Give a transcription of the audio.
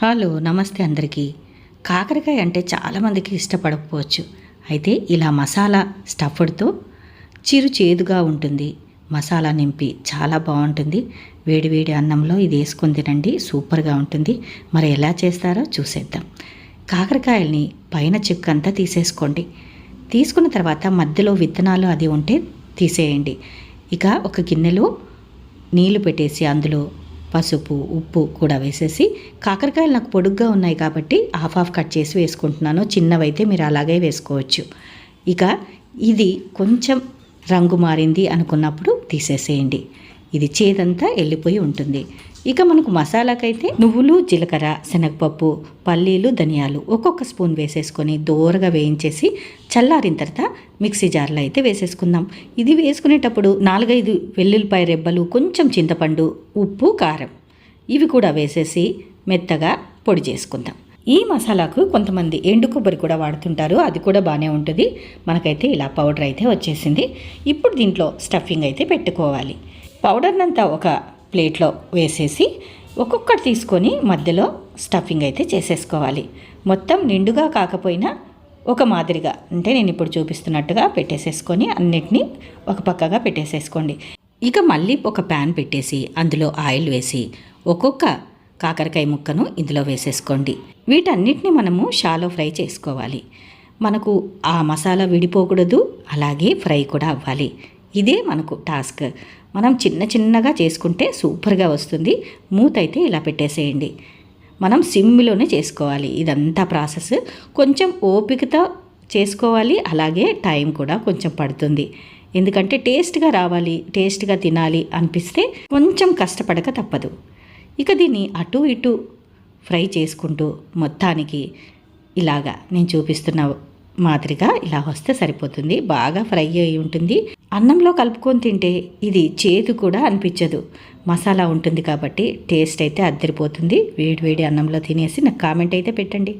Hello నమస్తే అందరికీ. కాకరకాయ అంటే చాలామందికి ఇష్టపడకపోవచ్చు. అయితే ఇలా మసాలా స్టఫ్డ్తో చిరు చేదుగా ఉంటుంది. మసాలా నింపి చాలా బాగుంటుంది. వేడివేడి అన్నంలో ఇది వేసుకొని తినండి సూపర్గా ఉంటుంది. మరి ఎలా చేస్తారో చూసేద్దాం. కాకరకాయల్ని పైన చెక్కు అంతా తీసేసుకోండి. తీసుకున్న తర్వాత మధ్యలో విత్తనాలు అది ఉంటే తీసేయండి. ఇక ఒక గిన్నెలో నీళ్ళు పెట్టేసి అందులో పసుపు ఉప్పు కూడా వేసేసి కాకరకాయలు నాకు పొడుగ్గా ఉన్నాయి కాబట్టి హాఫ్ హాఫ్ కట్ చేసి వేసుకుంటున్నాను. చిన్నవైతే మీరు అలాగే వేసుకోవచ్చు. ఇక ఇది కొంచెం రంగు మారింది అనుకున్నప్పుడు తీసేసేయండి. ఇది చేదంతా వెళ్ళిపోయి ఉంటుంది. ఇక మనకు మసాలాకైతే నువ్వులు జీలకర్ర శనగపప్పు పల్లీలు ధనియాలు ఒక్కొక్క స్పూన్ వేసేసుకొని దోరగా వేయించేసి చల్లారిన తర్వాత మిక్సీ జార్లో అయితే వేసేసుకుందాం. ఇది వేసుకునేటప్పుడు నాలుగైదు వెల్లుల్లిపాయ రెబ్బలు కొంచెం చింతపండు ఉప్పు కారం ఇవి కూడా వేసేసి మెత్తగా పొడి చేసుకుందాం. ఈ మసాలాకు కొంతమంది ఎండు కొబ్బరి కూడా వాడుతుంటారు. అది కూడా బాగానే ఉంటుంది. మనకైతే ఇలా పౌడర్ అయితే వచ్చేసింది. ఇప్పుడు దీంట్లో స్టఫింగ్ అయితే పెట్టుకోవాలి. పౌడర్నంతా ఒక ప్లేట్లో వేసేసి ఒక్కొక్కటి తీసుకొని మధ్యలో స్టఫింగ్ అయితే చేసేసుకోవాలి. మొత్తం నిండుగా కాకపోయినా ఒక మాదిరిగా అంటే నేను ఇప్పుడు చూపిస్తున్నట్టుగా పెట్టేసేసుకొని అన్నిటినీ ఒక పక్కగా పెట్టేసేసుకోండి. ఇక మళ్ళీ ఒక ప్యాన్ పెట్టేసి అందులో ఆయిల్ వేసి ఒక్కొక్క కాకరకాయ ముక్కను ఇందులో వేసేసుకోండి. వీటన్నిటిని మనము షాలో ఫ్రై చేసుకోవాలి. మనకు ఆ మసాలా విడిపోకూడదు అలాగే ఫ్రై కూడా అవ్వాలి. ఇదే మనకు టాస్క్. మనం చిన్న చిన్నగా చేసుకుంటే సూపర్గా వస్తుంది. మూత అయితే ఇలా పెట్టేసేయండి. మనం సిమ్లోనే చేసుకోవాలి. ఇదంతా ప్రాసెస్. కొంచెం ఓపికతో చేసుకోవాలి. అలాగే టైం కూడా కొంచెం పడుతుంది. ఎందుకంటే టేస్ట్గా రావాలి టేస్ట్గా తినాలి అనిపిస్తే కొంచెం కష్టపడక తప్పదు. ఇక దీన్ని అటు ఇటు ఫ్రై చేసుకుంటూ మొత్తానికి ఇలాగా నేను చూపిస్తున్న మాదిరిగా ఇలా వస్తే సరిపోతుంది. బాగా ఫ్రై అయి ఉంటుంది. అన్నంలో కలుపుకొని తింటే ఇది చేదు కూడా అనిపించదు. మసాలా ఉంటుంది కాబట్టి టేస్ట్ అయితే అద్దరిపోతుంది. వేడి వేడి అన్నంలో తినేసి నాకు కామెంట్ అయితే పెట్టండి.